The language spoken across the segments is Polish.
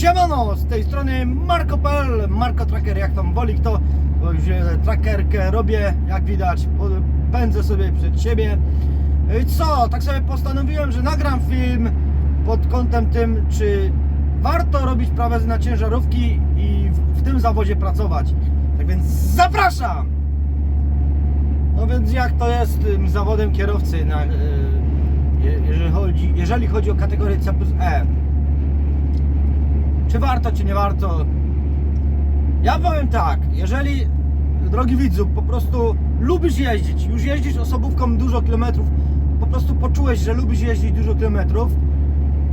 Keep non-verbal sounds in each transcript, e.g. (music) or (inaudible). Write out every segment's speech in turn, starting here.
Siemano, z tej strony Marko.pl, Marko Tracker, jak tam woli kto, bo już e, trackerkę robię, jak widać, pędzę sobie przed siebie. I co, tak sobie postanowiłem, że nagram film pod kątem tym, czy warto robić prawe na ciężarówki i w, w tym zawodzie pracować. Tak więc zapraszam! No więc jak to jest tym zawodem kierowcy, na, e, je- jeżeli, chodzi, jeżeli chodzi o kategorię C plus E? Czy warto, czy nie warto? Ja powiem tak, jeżeli, drogi widzu, po prostu lubisz jeździć, już jeździsz osobówką dużo kilometrów, po prostu poczułeś, że lubisz jeździć dużo kilometrów,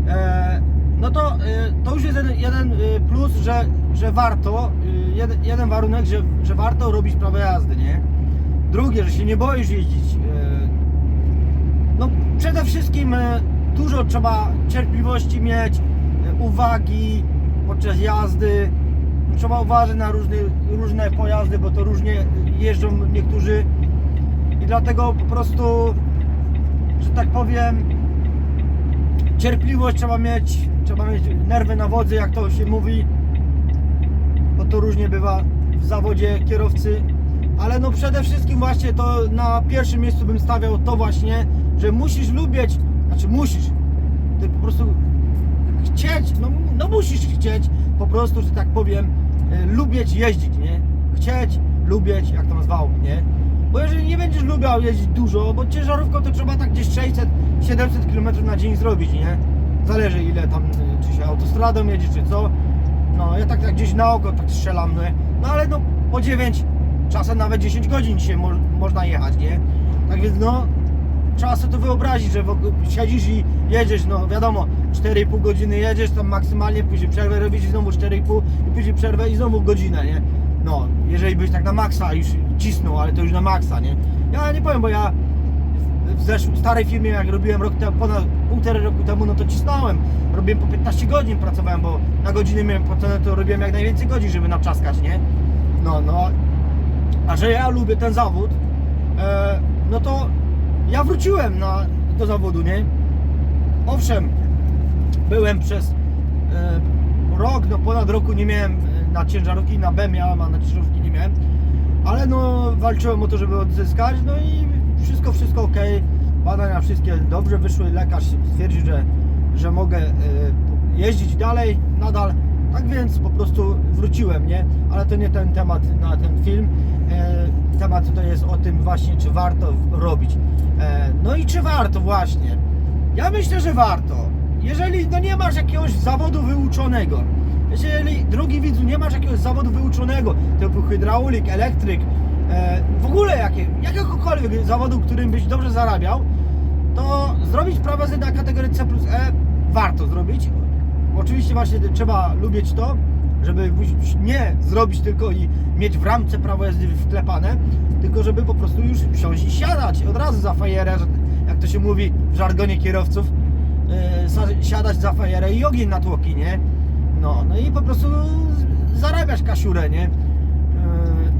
e, no to, e, to już jest jeden, jeden e, plus, że, że warto, jeden, jeden warunek, że, że warto robić prawo jazdy, nie? Drugie, że się nie boisz jeździć. no przede wszystkim dużo trzeba cierpliwości mieć, uwagi podczas jazdy. Trzeba uważać na różne, różne pojazdy, bo to różnie jeżdżą niektórzy. I dlatego po prostu, że tak powiem, cierpliwość trzeba mieć, trzeba mieć nerwy na wodzy, jak to się mówi. Bo to różnie bywa w zawodzie kierowcy. Ale no przede wszystkim właśnie to na pierwszym miejscu bym stawiał to właśnie, że musisz lubić, znaczy musisz, ty po prostu chcieć, no, no musisz chcieć po prostu, że tak powiem, e, lubić jeździć, nie? Chcieć, lubić, jak to nazwało, nie? Bo jeżeli nie będziesz lubiał jeździć dużo, bo ciężarówką to trzeba tak gdzieś 600-700 km na dzień zrobić, nie? Zależy ile tam, y, czy się autostradą jedzie, czy co. No, ja tak, tak gdzieś na oko tak strzelam, no, no ale no po 9, czasem nawet 10 godzin się mo można jechać, nie? Tak więc no, trzeba sobie to wyobrazić, że siedzisz i jedziesz, no wiadomo, 4,5 godziny jedziesz, tam maksymalnie, później przerwę robisz znowu 4,5 i później przerwę i znowu godzinę, nie? No, jeżeli byś tak na maksa już cisnął, ale to już na maksa, nie? Ja nie powiem, bo ja w zeszłym, starej firmie, jak robiłem rok temu, ponad półtorej roku temu, no to cisnąłem. Robiłem po 15 godzin, pracowałem, bo na godziny miałem płacone, to robiłem jak najwięcej godzin, żeby napczaskać, nie? No, no. A że ja lubię ten zawód, e, no to ja wróciłem na, do zawodu, nie? Owszem, byłem przez e, rok, no ponad roku nie miałem e, na ciężarówki, na B miałem, a na ciężarówki nie miałem. Ale no walczyłem o to, żeby odzyskać, no i wszystko, wszystko ok. Badania wszystkie dobrze wyszły, lekarz stwierdził, że, że mogę e, jeździć dalej, nadal. Tak więc po prostu wróciłem, nie? Ale to nie ten temat na ten film. E, temat to jest o tym właśnie, czy warto robić. E, no i czy warto właśnie? Ja myślę, że warto. Jeżeli no nie masz jakiegoś zawodu wyuczonego, jeżeli drugi widzu nie masz jakiegoś zawodu wyuczonego, typu hydraulik, elektryk, e, w ogóle jakie, jakiegokolwiek zawodu, którym byś dobrze zarabiał, to zrobić prawę na kategorię C plus E warto zrobić. Oczywiście właśnie trzeba lubić to, żeby nie zrobić tylko i mieć w ramce prawo jazdy wklepane, tylko żeby po prostu już wsiąść i siadać od razu za fajerę, jak to się mówi w żargonie kierowców, za- siadać za fajerę i ogień na tłoki, nie? No, no i po prostu zarabiasz kasiurę, nie? E,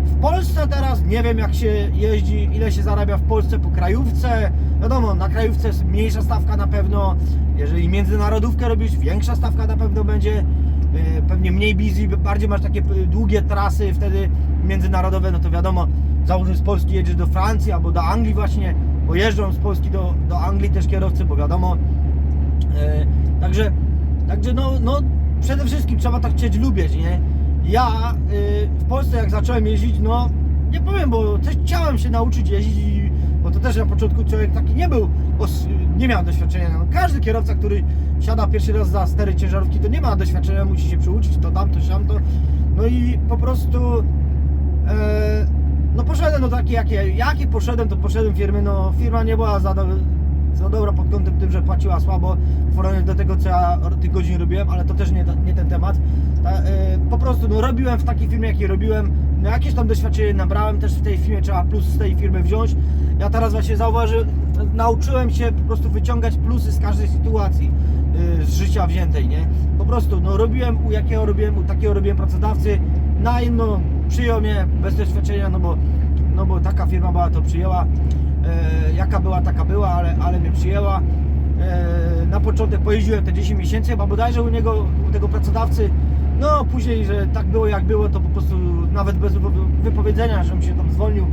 W Polsce teraz nie wiem jak się jeździ, ile się zarabia w Polsce po krajówce. Wiadomo, na krajówce jest mniejsza stawka na pewno. Jeżeli międzynarodówkę robisz, większa stawka na pewno będzie. E, Pewnie mniej busy, bardziej masz takie p- długie trasy wtedy międzynarodowe, no to wiadomo, załóżmy z Polski jedziesz do Francji albo do Anglii właśnie, bo jeżdżą z Polski do, do Anglii też kierowcy, bo wiadomo, E, Także, także no, no przede wszystkim trzeba tak chcieć lubić, nie? Ja w Polsce jak zacząłem jeździć, no nie powiem, bo też chciałem się nauczyć jeździć, bo to też na początku człowiek taki nie był, os- nie miał doświadczenia. No, każdy kierowca, który siada pierwszy raz za stery ciężarówki, to nie ma doświadczenia, musi się przyuczyć, to tamto, siamto. No i po prostu e, no poszedłem do takiej, jakie, jakie poszedłem, to poszedłem firmy, no firma nie była za, do, za dobra pod kątem tym, że płaciła słabo w porównaniu do tego, co ja tych godzin robiłem, ale to też nie, nie ten temat. Ta, e, po prostu no, robiłem w takiej firmie, jakiej robiłem, no jakieś tam doświadczenie nabrałem też w tej firmie, trzeba plus z tej firmy wziąć. Ja teraz właśnie zauważyłem, nauczyłem się po prostu wyciągać plusy z każdej sytuacji y, z życia wziętej, nie? Po prostu, no robiłem u jakiego robiłem, u takiego robiłem pracodawcy, na inno przyjął mnie bez doświadczenia, no bo, no bo taka firma była, to przyjęła. E, jaka była, taka była, ale, ale mnie przyjęła. e, na początek pojeździłem te 10 miesięcy, chyba bodajże u niego, u tego pracodawcy, no później, że tak było jak było, to po prostu nawet bez wypo- wypowiedzenia, żebym się tam zwolnił,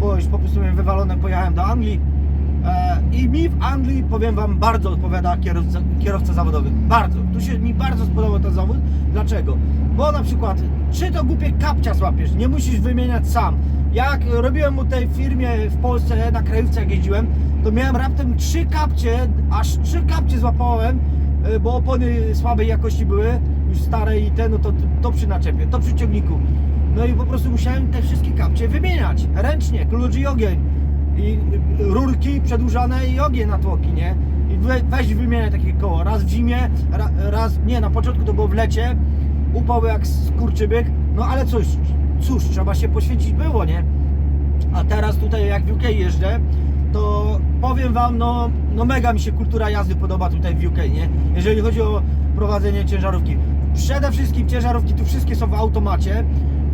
bo już po prostu miałem wywalone, pojechałem do Anglii. E, I mi w Anglii, powiem Wam, bardzo odpowiada kierowca, kierowca zawodowy. Bardzo. Tu się mi bardzo spodobał ten zawód. Dlaczego? Bo na przykład, czy to głupie kapcia złapiesz, nie musisz wymieniać sam. Jak robiłem u tej firmie w Polsce, na krajówce jak jeździłem, to miałem raptem trzy kapcie, aż trzy kapcie złapałem, e, bo opony słabej jakości były, już stare i te, no to, to przy naczepie, to przy ciągniku. No i po prostu musiałem te wszystkie kapcie wymieniać, ręcznie, klucz i ogień i rurki przedłużane i ogień na tłoki, nie? I we, weź wymieniaj takie koło, raz w zimie, ra, raz, nie, na początku to było w lecie, upał jak skurczybyk, no ale cóż, cóż, trzeba się poświęcić było, nie? A teraz tutaj jak w UK jeżdżę, to powiem Wam, no, no mega mi się kultura jazdy podoba tutaj w UK, nie? Jeżeli chodzi o prowadzenie ciężarówki. Przede wszystkim ciężarówki tu wszystkie są w automacie.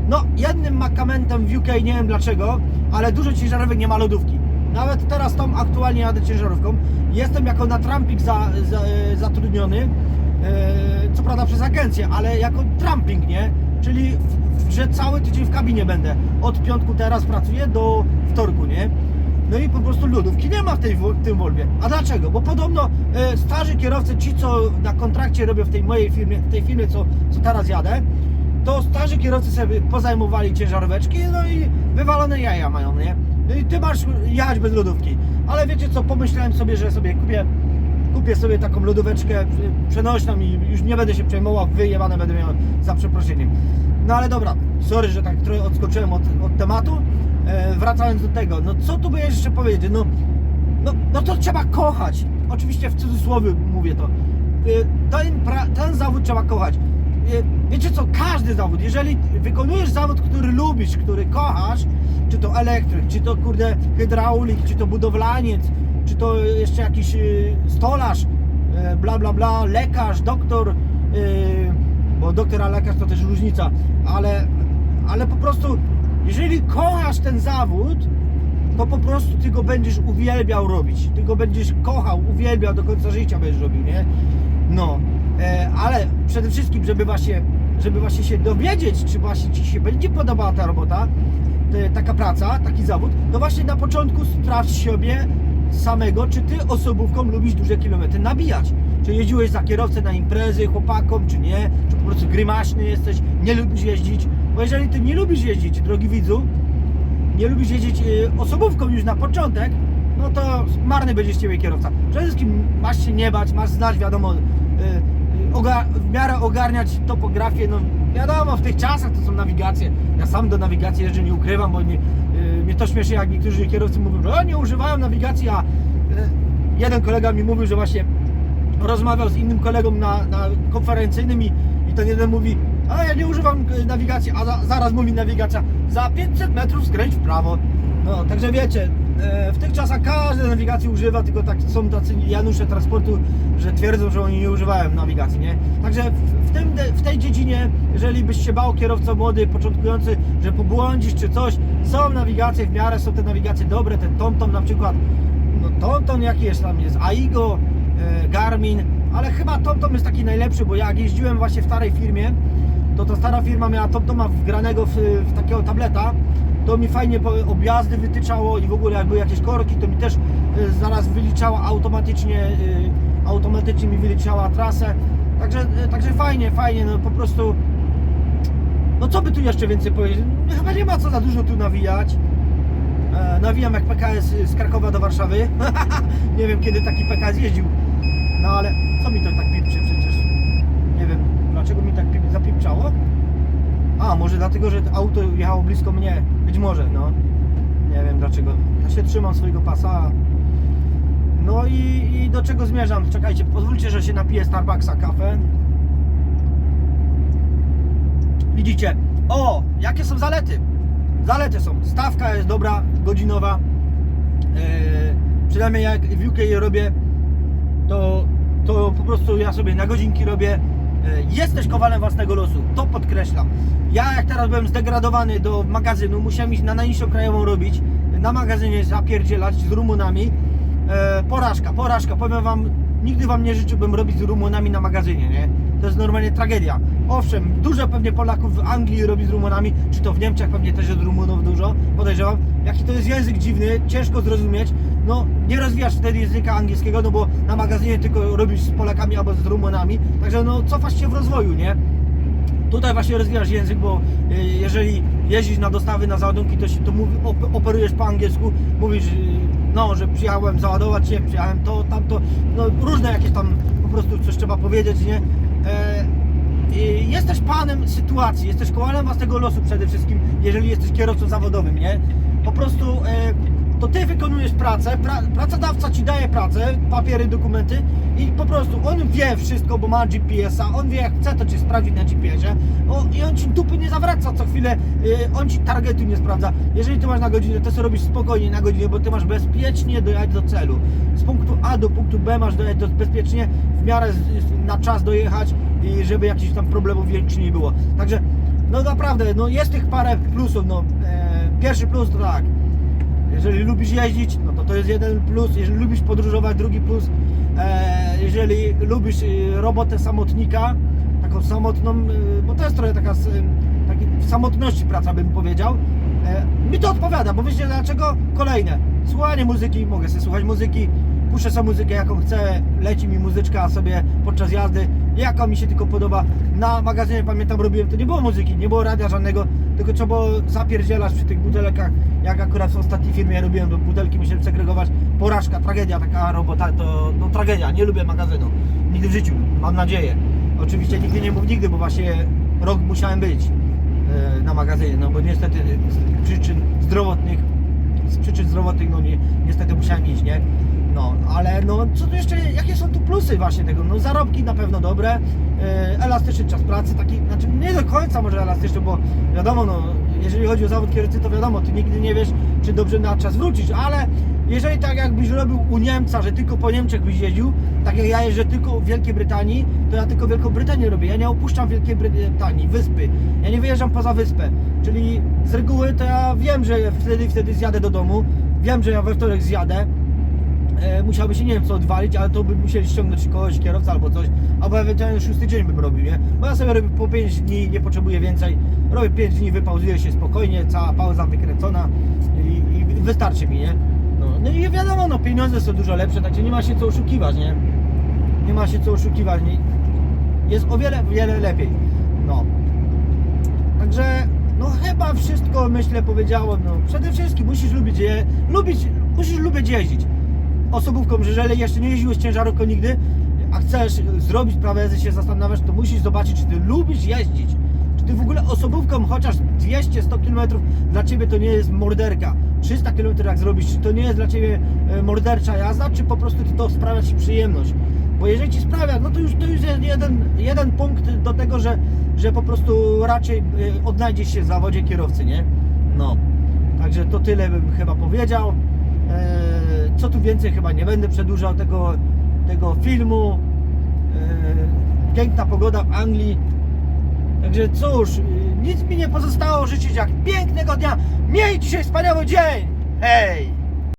No, jednym makamentem w UK, nie wiem dlaczego, ale dużo ciężarówek nie ma lodówki. Nawet teraz tą aktualnie jadę ciężarówką. Jestem jako na tramping za, za, e, zatrudniony, e, co prawda przez agencję, ale jako tramping, nie? Czyli w, że cały tydzień w kabinie będę. Od piątku teraz pracuję do wtorku, nie? No i po prostu lodówki nie ma w tej, w tym Volwie. A dlaczego? Bo podobno e, starzy kierowcy, ci co na kontrakcie robią w tej mojej firmie, w tej firmie co, co teraz jadę, to starzy kierowcy sobie pozajmowali ciężaróweczki, no i wywalone jaja mają, nie? I ty masz jechać bez lodówki. Ale wiecie co, pomyślałem sobie, że sobie kupię, kupię sobie taką lodóweczkę y, przenośną i już nie będę się przejmował, wyjebane będę miał za przeproszeniem. No ale dobra, sorry, że tak trochę odskoczyłem od, od tematu. E, wracając do tego, no co tu by jeszcze powiedzieć? No, no, no to trzeba kochać. Oczywiście w cudzysłowie mówię to. Y, Ten, pra, ten zawód trzeba kochać. Wiecie co, każdy zawód, jeżeli wykonujesz zawód, który lubisz, który kochasz, czy to elektryk, czy to kurde hydraulik, czy to budowlaniec, czy to jeszcze jakiś y, stolarz, y, bla bla bla, lekarz, doktor, y, bo doktor a lekarz to też różnica, ale, ale po prostu jeżeli kochasz ten zawód, to po prostu ty go będziesz uwielbiał robić. Ty go będziesz kochał, uwielbiał do końca życia będziesz robił, nie? No, ale przede wszystkim, żeby właśnie, żeby właśnie się dowiedzieć, czy właśnie ci się będzie podobała ta robota, taka praca, taki zawód, to właśnie na początku sprawdź sobie samego, czy ty osobówką lubisz duże kilometry nabijać. Czy jeździłeś za kierowcę na imprezy chłopakom, czy nie? Czy po prostu grymaśny jesteś, nie lubisz jeździć? Bo jeżeli ty nie lubisz jeździć, drogi widzu, nie lubisz jeździć y, osobówką już na początek, no to marny będzie z ciebie kierowca. Przede wszystkim masz się nie bać, masz znać, wiadomo, y, w miarę ogarniać topografię, no wiadomo, w tych czasach to są nawigacje. Ja sam do nawigacji jeszcze nie ukrywam, bo nie, y, mnie to śmieszy, jak niektórzy kierowcy mówią, że nie używają nawigacji, a y, jeden kolega mi mówił, że właśnie rozmawiał z innym kolegą na, na konferencyjnym i, i ten jeden mówi, a ja nie używam y, nawigacji, a za, zaraz mówi nawigacja, za 500 metrów skręć w prawo. No, także wiecie, e, w tych czasach każdy nawigacji używa, tylko tak są tacy Janusze transportu, że twierdzą, że oni nie używają nawigacji, nie? Także w, w, tym, w tej dziedzinie, jeżeli byś się bał kierowca młody, początkujący, że pobłądzisz czy coś, są nawigacje w miarę, są te nawigacje dobre, ten TomTom na przykład, no TomTom jaki jest tam, jest Aigo, e, Garmin, ale chyba TomTom jest taki najlepszy, bo jak jeździłem właśnie w starej firmie, to ta stara firma miała TomToma wgranego w, w takiego tableta, to mi fajnie objazdy wytyczało i w ogóle jak były jakieś korki, to mi też e, zaraz wyliczała automatycznie, e, automatycznie mi wyliczała trasę, także, e, także fajnie, fajnie, no po prostu no co by tu jeszcze więcej powiedzieć, no, chyba nie ma co za dużo tu nawijać. Nawijam jak PKS z Krakowa do Warszawy. (laughs) nie wiem kiedy taki PKS jeździł. No ale co mi to tak pipczy przecież? Nie wiem dlaczego mi tak pip, zapipczało. A może dlatego, że to auto jechało blisko mnie. Być może, no. Nie wiem dlaczego. Ja się trzymam swojego pasa. No i, i do czego zmierzam? Czekajcie, pozwólcie, że się napiję Starbucksa kawę. Widzicie? O, jakie są zalety? Zalety są. Stawka jest dobra, godzinowa. Eee, przynajmniej jak w UK robię, to, to po prostu ja sobie na godzinki robię. Eee, jesteś kowalem własnego losu, to podkreślam. Ja jak teraz byłem zdegradowany do magazynu, musiałem iść na najniższą krajową robić, na magazynie zapierdzielać z Rumunami. Eee, porażka, porażka. Powiem wam, nigdy wam nie życzyłbym robić z Rumunami na magazynie, nie? To jest normalnie tragedia. Owszem, dużo pewnie Polaków w Anglii robi z Rumunami, czy to w Niemczech pewnie też jest Rumunów dużo, podejrzewam. Jaki to jest język dziwny, ciężko zrozumieć. No, nie rozwijasz wtedy języka angielskiego, no bo na magazynie tylko robisz z Polakami albo z Rumunami. Także no, cofasz się w rozwoju, nie? Tutaj właśnie rozwijasz język, bo y, jeżeli jeździsz na dostawy, na załadunki, to, się, to mówi, op, operujesz po angielsku, mówisz, y, no, że przyjechałem załadować się, przyjechałem to, tamto, no różne jakieś tam po prostu coś trzeba powiedzieć, nie? E, jesteś panem sytuacji, jesteś kołem własnego losu przede wszystkim, jeżeli jesteś kierowcą zawodowym, nie? Po prostu e, to ty wykonujesz pracę, pra, pracodawca ci daje pracę, papiery, dokumenty i po prostu on wie wszystko, bo ma GPS-a, on wie jak chce to cię sprawdzić na GPS-ie i on ci dupy nie zawraca co chwilę, e, on ci targetu nie sprawdza. Jeżeli ty masz na godzinę, to sobie robisz spokojnie na godzinę, bo ty masz bezpiecznie dojechać do celu. Z punktu A do punktu B masz dojechać do, bezpiecznie, w miarę na czas dojechać i żeby jakichś tam problemów większych nie było. Także no naprawdę, no jest tych parę plusów, no e, pierwszy plus to tak, jeżeli lubisz jeździć, no to to jest jeden plus, jeżeli lubisz podróżować, drugi plus, e, jeżeli lubisz e, robotę samotnika, taką samotną, e, bo to jest trochę taka s- taki w samotności praca bym powiedział, e, mi to odpowiada, bo wiecie dlaczego? Kolejne, słuchanie muzyki, mogę sobie słuchać muzyki, puszczę sobie muzykę jaką chcę, leci mi muzyczka sobie podczas jazdy, jaka mi się tylko podoba. Na magazynie pamiętam robiłem, to nie było muzyki, nie było radia żadnego, tylko trzeba było zapierdzielać przy tych butelkach, jak akurat w ostatniej firmie robiłem, to butelki musiałem segregować, porażka, tragedia, taka robota, to no, tragedia, nie lubię magazynu, nigdy w życiu, mam nadzieję. Oczywiście nigdy nie mów nigdy, bo właśnie rok musiałem być e, na magazynie, no bo niestety z przyczyn zdrowotnych z przyczyn zdrowotnych, no nie, niestety musiałem iść, nie? No, ale no, co tu jeszcze, jakie są tu plusy właśnie tego? No, zarobki na pewno dobre, e, elastyczny czas pracy, taki, znaczy nie do końca może elastyczny, bo wiadomo, no, jeżeli chodzi o zawód kierowcy, to wiadomo, ty nigdy nie wiesz, czy dobrze na czas wrócisz, ale jeżeli tak jakbyś robił u Niemca, że tylko po Niemczech byś jeździł, tak jak ja jeżdżę tylko w Wielkiej Brytanii, to ja tylko Wielką Brytanię robię, ja nie opuszczam Wielkiej Brytanii, wyspy, ja nie wyjeżdżam poza wyspę, czyli z reguły to ja wiem, że wtedy wtedy zjadę do domu, wiem, że ja we wtorek zjadę, e, musiałby się nie wiem co odwalić, ale to by musieli ściągnąć kogoś, kierowca albo coś, albo ewentualnie szósty dzień bym robił, nie? Bo ja sobie robię po 5 dni, nie potrzebuję więcej, robię 5 dni, wypauzuję się spokojnie, cała pauza wykręcona i, i wystarczy mi, nie? No, no i wiadomo, no pieniądze są dużo lepsze, także nie ma się co oszukiwać, nie? Nie ma się co oszukiwać, nie? Jest o wiele, wiele lepiej, no. Także, no chyba wszystko myślę powiedziałem, no przede wszystkim musisz lubić je, lubić, musisz lubić jeździć osobówką, że jeżeli jeszcze nie jeździłeś ciężarówką nigdy, a chcesz zrobić prawe jazdy, się zastanawiasz, to musisz zobaczyć, czy ty lubisz jeździć. Czy ty w ogóle osobówką chociaż 200-100 km dla ciebie to nie jest morderka. 300 km jak zrobisz, czy to nie jest dla ciebie e, mordercza jazda, czy po prostu to sprawia ci przyjemność. Bo jeżeli ci sprawia, no to już, to już jest jeden, jeden punkt do tego, że, że po prostu raczej e, odnajdziesz się w zawodzie kierowcy, nie? No. Także to tyle bym chyba powiedział. Co tu więcej chyba nie będę przedłużał tego, tego filmu. Eee, Piękna pogoda w Anglii. Także cóż, yy, nic mi nie pozostało życzyć jak pięknego dnia. Miej dzisiaj wspaniały dzień! Hej!